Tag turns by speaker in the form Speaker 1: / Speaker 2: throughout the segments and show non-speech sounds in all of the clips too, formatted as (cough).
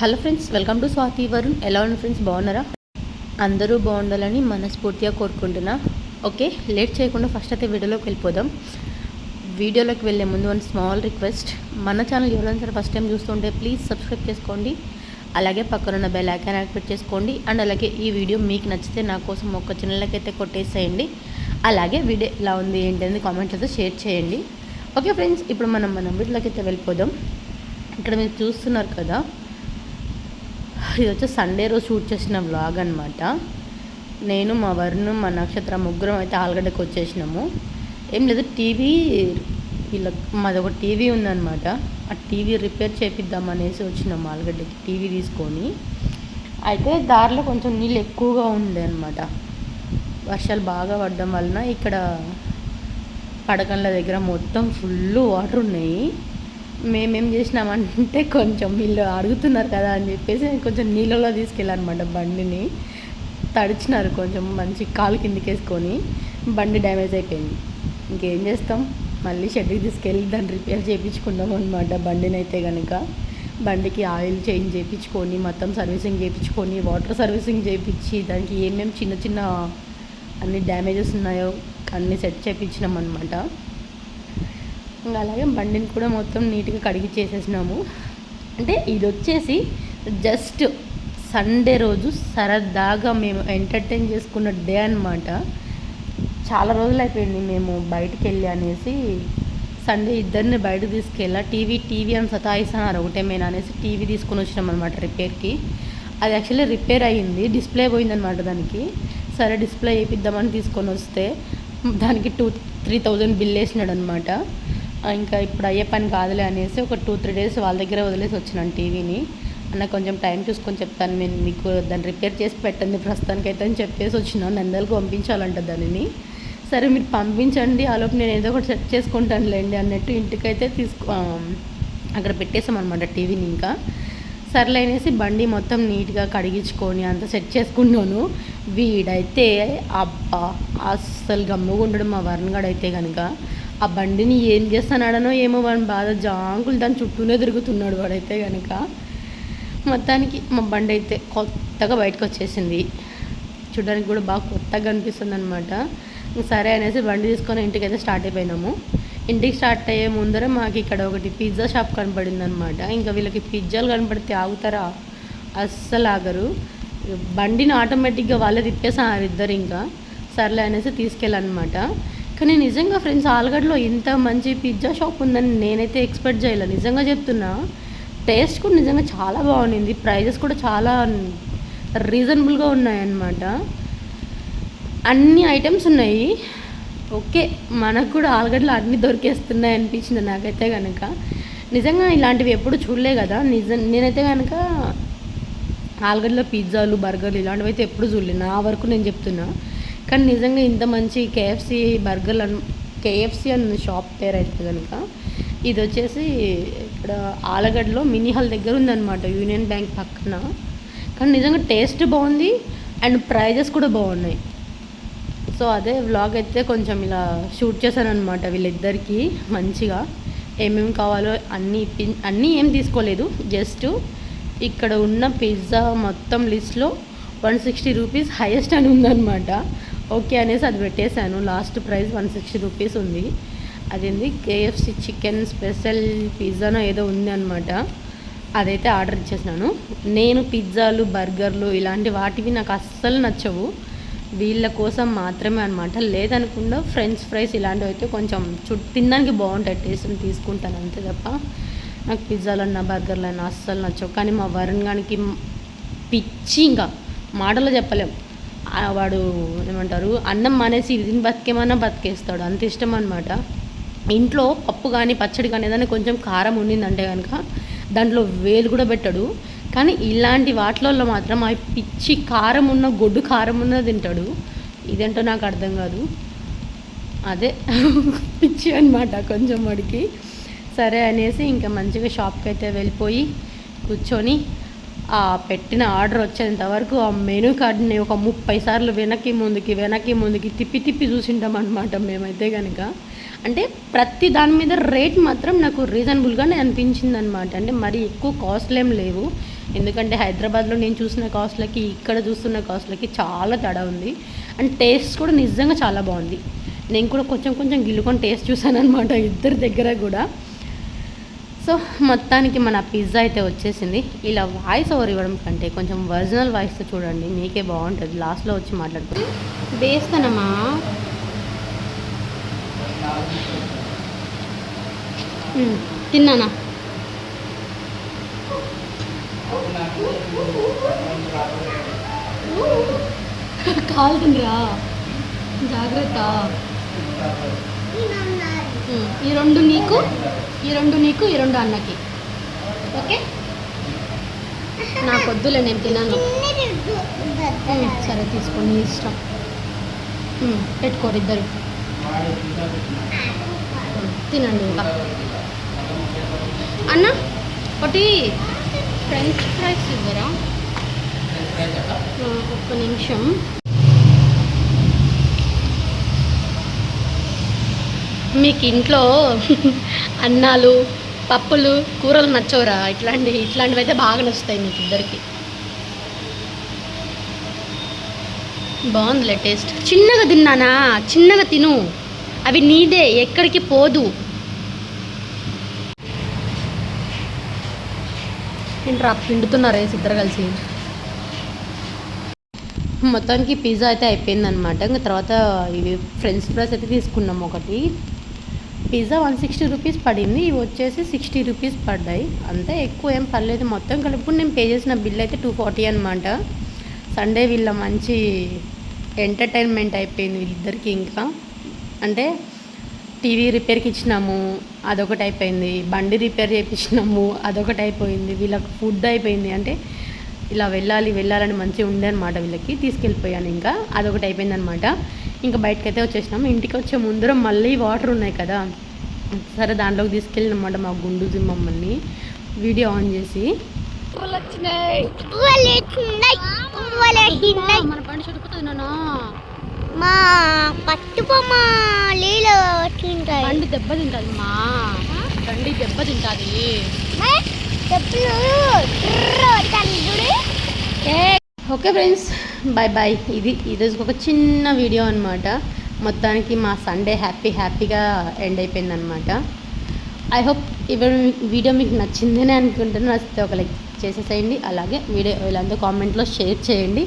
Speaker 1: Hello friends welcome to Swathi Varun. ఎలా ఉన్న friends బాగున్నారా? అందరూ బాగుండాలని మనస్ఫూర్తిగా కోరుకుంటున్నా. ఓకే లేట్ చేయకుండా ఫస్ట్ అయితే వీడియోలోకి వెళ్ళిపోదాం. వీడియోలోకి వెళ్ళే ముందు వన్ స్మాల్ రిక్వెస్ట్. మన ఛానల్ ఎవరైనా సరే ఫస్ట్ టైం చూస్తుంటే ప్లీజ్ సబ్స్క్రైబ్ చేసుకోండి. అలాగే పక్కనున్న బెల్ ఐకాన్ యాక్టివేట్ చేసుకోండి. అండ్ అలాగే ఈ వీడియో మీకు నచ్చితే నా కోసం ఒక చిన్నలకైతే కొట్టేసేయండి. అలాగే వీడియో ఎలా ఉంది ఏంటనేది కామెంట్స్ అయితే షేర్ చేయండి. ఓకే ఫ్రెండ్స్ ఇప్పుడు మనం మన వీడియోలోకి అయితే వెళ్ళిపోదాం. ఇక్కడ మీరు చూస్తున్నారు కదా ఇది వచ్చి సండే రోజు షూట్ చేసిన వ్లాగ్ అనమాట నేను మా వరుణ్ మా నక్షత్ర ముగ్గురం అయితే ఆల్గడ్డకి వచ్చేసినాము. ఏం లేదు టీవీ వీళ్ళ మాది ఒక టీవీ ఉందన్నమాట. ఆ టీవీ రిపేర్ చేపిద్దాం అనేసి వచ్చినాము ఆలగడ్డకి టీవీ తీసుకొని. అయితే దారిలో కొంచెం నీళ్ళు ఎక్కువగా ఉండే అనమాట వర్షాలు బాగా పడడం వలన ఇక్కడ పడకల దగ్గర మొత్తం ఫుల్ వాటర్ ఉన్నాయి. మేమేం చేసినామంటే కొంచెం వీళ్ళు అడుగుతున్నారు కదా అని చెప్పేసి కొంచెం నీళ్ళలో తీసుకెళ్ళానమాట బండిని. తడిచినారు కొంచెం మంచి కాలు కిందకేసుకొని. బండి డ్యామేజ్ అయిపోయింది. ఇంకేం చేస్తాం? మళ్ళీ షెడ్కి తీసుకెళ్ళి దాన్ని రిపేర్ చేయించుకుందాం అనమాట బండిని అయితే కనుక బండికి ఆయిల్ చేంజ్ చేయించుకొని మొత్తం సర్వీసింగ్ చేయించుకొని వాటర్ సర్వీసింగ్ చేయించి దానికి ఏమేమి చిన్న చిన్న అన్ని డ్యామేజెస్ ఉన్నాయో అన్నీ సెట్ చేయించినాం అనమాట ఇంకా అలాగే బండిని కూడా మొత్తం నీట్గా కడిగి చేసేసినాము. అంటే ఇది వచ్చేసి జస్ట్ సండే రోజు సరదాగా మేము ఎంటర్టైన్ చేసుకున్న డే అనమాట చాలా రోజులు అయిపోయింది మేము బయటికి వెళ్ళి అనేసి సండే ఇద్దరిని బయట తీసుకెళ్ళా. టీవీ టీవీ అని సతాయిస్తున్నారు ఒకటే మేము అనేసి టీవీ తీసుకొని వచ్చినాం అనమాట రిపేర్కి. అది యాక్చువల్లీ రిపేర్ అయ్యింది డిస్ప్లే పోయిందనమాట దానికి. సరే డిస్ప్లే వేయిద్దామని తీసుకొని వస్తే దానికి టూ త్రీ థౌజండ్ బిల్ వేసినాడు అనమాట ఇంకా ఇప్పుడు అయ్యే పని కాదులే అనేసి ఒక టూ త్రీ డేస్ వాళ్ళ దగ్గర వదిలేసి వచ్చినాను టీవీని. అన్న కొంచెం టైం చూసుకొని చెప్తాను నేను మీకు దాన్ని రిపేర్ చేసి పెట్టండి ప్రస్తుతానికైతే అని చెప్పేసి వచ్చినాను నందలకు పంపించాలంట దానిని. సరే మీరు పంపించండి ఆలోపు నేను ఏదో ఒకటి సెట్ చేసుకుంటానులేండి అన్నట్టు ఇంటికైతే తీసుకో అక్కడ పెట్టేసాం అనమాట టీవీని ఇంకా. సర్లే అనేసి బండి మొత్తం నీట్గా కడిగించుకొని అంత సెట్ చేసుకున్నాను. వీడైతే అబ్బా అస్సలు గమ్ముగా ఉండడం మా వరుణ్ అయితే కనుక ఆ బండిని ఏం చేస్తున్నాడనో ఏమో వాడి బాధ జాంకులు దాని చుట్టూనే తిరుగుతున్నాడు వాడైతే కనుక మొత్తానికి మా బండి అయితే కొత్తగా బయటకు వచ్చేసింది. చూడడానికి కూడా బాగా కొత్తగా అనిపిస్తుంది అనమాట సరే అనేసి బండి తీసుకొని ఇంటికి అయితే స్టార్ట్ అయిపోయినాము. ఇంటికి స్టార్ట్ అయ్యే ముందర మాకు ఇక్కడ ఒకటి పిజ్జా షాప్ కనపడింది అనమాట ఇంకా వీళ్ళకి పిజ్జాలు కనపడితే ఆగుతారా? అస్సలు ఆగరు. బండిని ఆటోమేటిక్గా వాళ్ళే తిప్పేసారు ఇద్దరు ఇంకా. సర్లే అనేసి తీసుకెళ్ళనమాట కానీ నిజంగా ఫ్రెండ్స్ ఆలగడ్డలో ఇంత మంచి పిజ్జా షాప్ ఉందని నేనైతే ఎక్స్పెక్ట్ చేయలేదు నిజంగా చెప్తున్నా టేస్ట్ కూడా నిజంగా చాలా బాగుండింది. ప్రైజెస్ కూడా చాలా రీజనబుల్గా ఉన్నాయన్నమాట. అన్ని ఐటమ్స్ ఉన్నాయి. ఓకే మనకు కూడా ఆలుగడ్డలు అన్నీ దొరికేస్తున్నాయి అనిపించింది నాకైతే కనుక నిజంగా ఇలాంటివి ఎప్పుడు చూడలే కదా. నిజం నేనైతే కనుక ఆలుగడ్డలో పిజ్జాలు బర్గర్లు ఇలాంటివి అయితే ఎప్పుడు చూడలేదు నా వరకు నేను చెప్తున్నా. కానీ నిజంగా ఇంత మంచి కేఎఫ్సి బర్గర్లు అన్ కేఎఫ్సి అన్న షాప్ పేరు అయితే కనుక ఇది వచ్చేసి ఇక్కడ ఆలగడ్డలో మినీ హాల్ దగ్గర ఉందన్నమాట యూనియన్ బ్యాంక్ పక్కన. కానీ నిజంగా టేస్ట్ బాగుంది అండ్ ప్రైజెస్ కూడా బాగున్నాయి. సో అదే వ్లాగ్ అయితే కొంచెం ఇలా షూట్ చేశాను అనమాట మంచిగా. ఏమేమి కావాలో అన్నీ అన్నీ ఏం తీసుకోలేదు జస్ట్ ఇక్కడ ఉన్న పిజ్జా మొత్తం లిస్ట్లో వన్ సిక్స్టీ రూపీస్ హైయెస్ట్ అని ఉందన్నమాట. ఓకే అనేసి అది పెట్టేశాను. Last price one sixty rupees ఉంది. అదేంది? కేఎఫ్సి చికెన్ స్పెషల్ పిజ్జానో ఏదో ఉంది అనమాట అదైతే ఆర్డర్ ఇచ్చేసినాను. నేను పిజ్జాలు బర్గర్లు ఇలాంటి వాటివి నాకు అస్సలు నచ్చవు. వీళ్ళ కోసం మాత్రమే అనమాట లేదనుకుండా ఫ్రెంచ్ ఫ్రైస్ ఇలాంటివి అయితే కొంచెం చుట్టూ తినడానికి బాగుంటాయి. టేస్ట్ తీసుకుంటాను అంతే తప్ప నాకు పిజ్జాలన్నా అన్న బర్గర్లు అన్న అస్సలు నచ్చవు. కానీ మా వరుణ్ గానికి పిచ్చి ఇంకా. మాటలో చెప్పలేం. వాడు ఏమంటారు అన్నం మానేసి ఇది బతికేమన్నా బతికేస్తాడు. అంత ఇష్టం అనమాట ఇంట్లో పప్పు కానీ పచ్చడి కానీ ఏదైనా కొంచెం కారం ఉండిందంటే కనుక దాంట్లో వేలు కూడా పెట్టాడు. కానీ ఇలాంటి వాటిలలో మాత్రం ఆ పిచ్చి కారం ఉన్న గొడ్డు కారం ఉన్న తింటాడు. ఇదేంటో నాకు అర్థం కాదు. అదే (laughs) పిచ్చి అనమాట కొంచెం వాడికి. సరే అనేసి ఇంకా మంచిగా షాప్కి అయితే వెళ్ళిపోయి కూర్చొని ఆ పెట్టిన ఆర్డర్ వచ్చేంత వరకు ఆ మెనూ కార్డ్ని ఒక ముప్పై సార్లు వెనక్కి ముందుకి వెనక్కి ముందుకి తిప్పి తిప్పి చూసింటాం అనమాట మేమైతే కనుక అంటే ప్రతి దాని మీద రేట్ మాత్రం నాకు రీజనబుల్గానే అనిపించింది అనమాట అంటే మరీ ఎక్కువ కాస్ట్లు ఏం లేవు. ఎందుకంటే హైదరాబాద్లో నేను చూసిన కాస్ట్లకి ఇక్కడ చూస్తున్న కాస్ట్లకి చాలా తేడా ఉంది. అండ్ టేస్ట్ కూడా నిజంగా చాలా బాగుంది. నేను కూడా కొంచెం కొంచెం గిల్లుకొని టేస్ట్ చూసాను అనమాట ఇద్దరి దగ్గర కూడా. సో మొత్తానికి మన పిజ్జా అయితే వచ్చేసింది. ఇలా వాయిస్ ఓవర్ ఇవ్వడం కంటే కొంచెం ఒరిజినల్ వాయిస్తో చూడండి. మీకే బాగుంటుంది. లాస్ట్లో వచ్చి మాట్లాడుకుంటాం వేస్తానమ్మా ఉమ్, తిన్నానా? (laughs) కాలుతుందిరా. జాగ్రత్త. ఈ రెండు నీకు ఈ రెండు నీకు ఈ రెండు అన్నకి. ఓకే? నాకు వద్దులే నేను తినను. సరే తీసుకోండి ఇష్టం. పెట్టుకోరు ఇద్దరు. తినండి ఇంకా. అన్న ఒకటి ఫ్రెంచ్ ఫ్రైస్ ఇవ్వరా? ఒక్క నిమిషం. మీకు ఇంట్లో అన్నాలు పప్పులు కూరలు నచ్చవురా. ఇట్లాంటి ఇట్లాంటివి అయితే బాగా నచ్చుతాయి మీకు ఇద్దరికి బాగుందిలే టేస్ట్. చిన్నగా తిన్నానా? చిన్నగా తిను. అవి నీదే ఎక్కడికి పోదు. ఏంట్రా పిండుతున్నారు వేసి ఇద్దరు కలిసి? మొత్తానికి పిజ్జా అయితే అయిపోయిందనమాట ఇంకా తర్వాత ఇవి ఫ్రెంచ్ ఫ్రైస్ అయితే తీసుకున్నాం ఒకటి. పిజ్జా వన్ సిక్స్టీ రూపీస్ పడింది ఇవి వచ్చేసి సిక్స్టీ రూపీస్ పడ్డాయి. అంతే ఎక్కువ ఏం పర్లేదు మొత్తం కలుపుకుని నేను పే చేసిన బిల్ అయితే టూ ఫార్టీ అనమాట సండే వీళ్ళ మంచి ఎంటర్టైన్మెంట్ అయిపోయింది వీళ్ళిద్దరికి ఇంకా. అంటే టీవీ రిపేర్కి ఇచ్చినాము అదొకటి అయిపోయింది. బండి రిపేర్ చేయించినాము అదొకటి అయిపోయింది. వీళ్ళకి ఫుడ్ అయిపోయింది. అంటే ఇలా వెళ్ళాలి వెళ్ళాలని మంచిగా ఉండే అనమాట వీళ్ళకి. తీసుకెళ్ళిపోయాను ఇంకా అదొకటి అయిపోయింది అనమాట ఇంకా బయటకైతే వచ్చేసినాము ఇంటికి వచ్చే ముందర మళ్ళీ వాటర్ ఉన్నాయి కదా. సరే దాంట్లోకి తీసుకెళ్ళినమాట మా గుండు మమ్మల్ని. వీడియో ఆన్ చేసి.
Speaker 2: మా పట్టుబొమ్మ నీళ్ళు వచ్చింటాయి
Speaker 1: బండి దెబ్బ తింటుంది మా. బండి దెబ్బ తింటుంది.
Speaker 2: చెప్పులు
Speaker 1: ఓకే ఫ్రెండ్స్. బాయ్ బాయ్ ఇది ఈరోజుకి ఒక చిన్న వీడియో అనమాట మొత్తానికి మా సండే హ్యాపీ హ్యాపీగా ఎండ్ అయిపోయింది అనమాట ఐ హోప్ ఈ వీడియో మీకు నచ్చిందని అనుకుంటున్నాను. నచ్చితే ఒక లైక్ చేసేసేయండి. అలాగే వీడియో ఇలాంటి కామెంట్లో షేర్ చేయండి.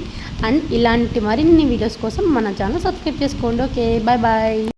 Speaker 1: అండ్ ఇలాంటి మరిన్ని వీడియోస్ కోసం మన ఛానల్ సబ్స్క్రైబ్ చేసుకోండి. Okay bye bye